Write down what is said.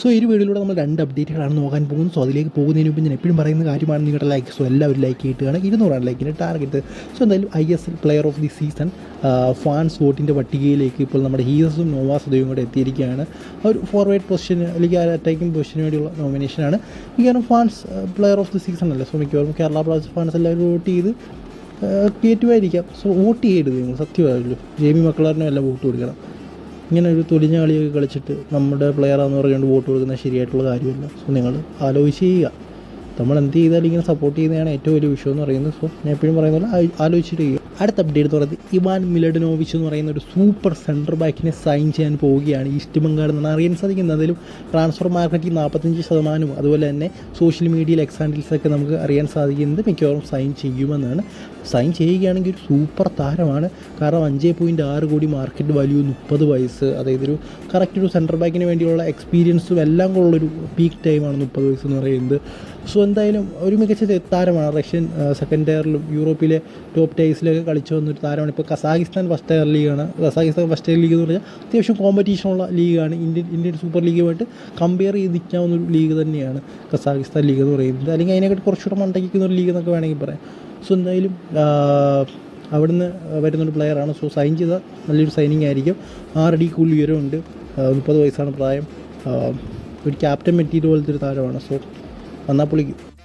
So ഈ വീഡിയോയിലൂടെ നമ്മൾ രണ്ട് അപ്ഡേറ്റുകളാണ് നോക്കാൻ പോകുന്നത്. സോ അതിലേക്ക് പോകുന്നതിന് മുമ്പ് ഞാൻ എപ്പോഴും പറയുന്ന കാര്യമാണ് നിങ്ങളുടെ ലൈക്ക് സോ എല്ലാവരും ലൈക്ക് കിട്ടുകയാണ് ഇരുന്നൂറാണ് ലൈക്കിന്റെ ടാർഗറ്റ് സോ എന്തായാലും I S L player of the season fans വോട്ടിന്റെ പട്ടികയിലേക്ക് ഇപ്പോൾ നമ്മുടെ ഹീസസും നോവാസുദയും കൂടെ എത്തിയിരിക്കുകയാണ്. ഒരു ഫോർവേഡ് പൊസിഷന് അല്ലെങ്കിൽ അറ്റാക്കിംഗ് പൊസിഷന് വേണ്ടിയുള്ള നോമിനേഷനാണ് മിക്കവാറും fans player of the season അല്ലേ? സോ മിക്കവാറും കേരള ബ്ലാസ്റ്റേഴ്സ് ഫാൻസ് എല്ലാവരും വോട്ട് ചെയ്ത് ക്രിയേറ്റീവായിരിക്കാം സോ വോട്ട് ചെയ്യരുത് നിങ്ങൾ സത്യമായല്ലോ ബി മക്കളാറിനും എല്ലാം വോട്ട് കൊടുക്കണം. ഇങ്ങനെ ഒരു തൊലിഞ്ഞ കളിയൊക്കെ കളിച്ചിട്ട് നമ്മുടെ പ്ലെയറാന്ന് പറഞ്ഞുകൊണ്ട് വോട്ട് കൊടുക്കുന്നത് ശരിയായിട്ടുള്ള കാര്യമല്ല. സോ നിങ്ങൾ ആലോചിച്ച് ചെയ്യുക. നമ്മൾ എന്ത് ചെയ്താലും ഇങ്ങനെ സപ്പോർട്ട് ചെയ്യുന്നതാണ് ഏറ്റവും വലിയ വിഷയം എന്ന് പറയുന്നത്. സോ ഞാൻ എപ്പോഴും പറയുന്ന പോലെ ആലോചിച്ചിട്ട് ചെയ്യുക. അടുത്ത അപ്ഡേറ്റ് എന്ന് പറയുന്നത് ഇവാൻ മിലഡനോവിച്ച് എന്ന് പറയുന്ന ഒരു സൂപ്പർ സെന്റർ ബാക്കിനെ സൈൻ ചെയ്യാൻ പോവുകയാണ് ഈസ്റ്റ് ബംഗാളിൽ എന്നാണ് അറിയാൻ സാധിക്കുന്നത്. അതിലും ട്രാൻസ്ഫർ മാർക്കറ്റിൽ നാൽപ്പത്തഞ്ച് ശതമാനവും അതുപോലെ തന്നെ സോഷ്യൽ മീഡിയയിൽ എക്സാൻഡിൽസൊക്കെ നമുക്ക് അറിയാൻ സാധിക്കുന്നത് മിക്കവാറും സൈൻ ചെയ്യുമെന്നാണ്. സൈൻ ചെയ്യുകയാണെങ്കിൽ ഒരു സൂപ്പർ താരമാണ്. കാരണം അഞ്ച് പോയിന്റ് ആറ് കോടി മാർക്കറ്റ് വാല്യൂ മുപ്പത് വയസ്സ്. അതായത് ഒരു കറക്റ്റ് ഒരു സെന്റർ ബാക്കിന് വേണ്ടിയുള്ള എക്സ്പീരിയൻസും എല്ലാം കൊണ്ടുള്ളൊരു പീക്ക് ടൈമാണ് മുപ്പത് വയസ്സ് എന്ന് പറയുന്നത്. സോ എന്തായാലും ഒരു മികച്ച താരമാണ് റഷ്യൻ സെക്കൻഡ് ടയറിലും യൂറോപ്പിലെ ടോപ്പ് ടൈസിലൊക്കെ കളിച്ചു വന്നൊരു താരമാണ്. ഇപ്പോൾ കസാഖിസ്ഥാൻ ഫസ്റ്റ് ടയർ ലീഗാണ് കസാഖിസ്ഥാൻ ഫസ്റ്റ് ടയർ ലീഗ് എന്ന് പറഞ്ഞാൽ അത്യാവശ്യം കോമ്പറ്റീഷനുള്ള ലീഗാണ് ഇന്ത്യൻ ഇന്ത്യൻ സൂപ്പർ ലീഗുമായിട്ട് കമ്പയർ ചെയ്ത് നിൽക്കാവുന്ന ഒരു ലീഗ് തന്നെയാണ് കസാഖിസ്ഥാൻ ലീഗ് എന്ന് പറയുന്നത്. അല്ലെങ്കിൽ അതിനെക്കാട്ട് കുറച്ചുകൂടെ മണ്ടയ്ക്കുന്ന ഒരു ലീഗ് എന്നൊക്കെ വേണമെങ്കിൽ പറയാം. സോ എന്തായാലും അവിടുന്ന് വരുന്നൊരു പ്ലെയറാണ് സോ സൈൻ ചെയ്ത നല്ലൊരു സൈനിങ് ആയിരിക്കും. ആറടി കൂടുതൽ ഉയരമുണ്ട്. മുപ്പത് വയസ്സാണ് പ്രായം. ഒരു ക്യാപ്റ്റൻ മെറ്റീരിയൽ പോലത്തെ ഒരു താരമാണ്. സോ വന്നാൽ പൊളിക്കും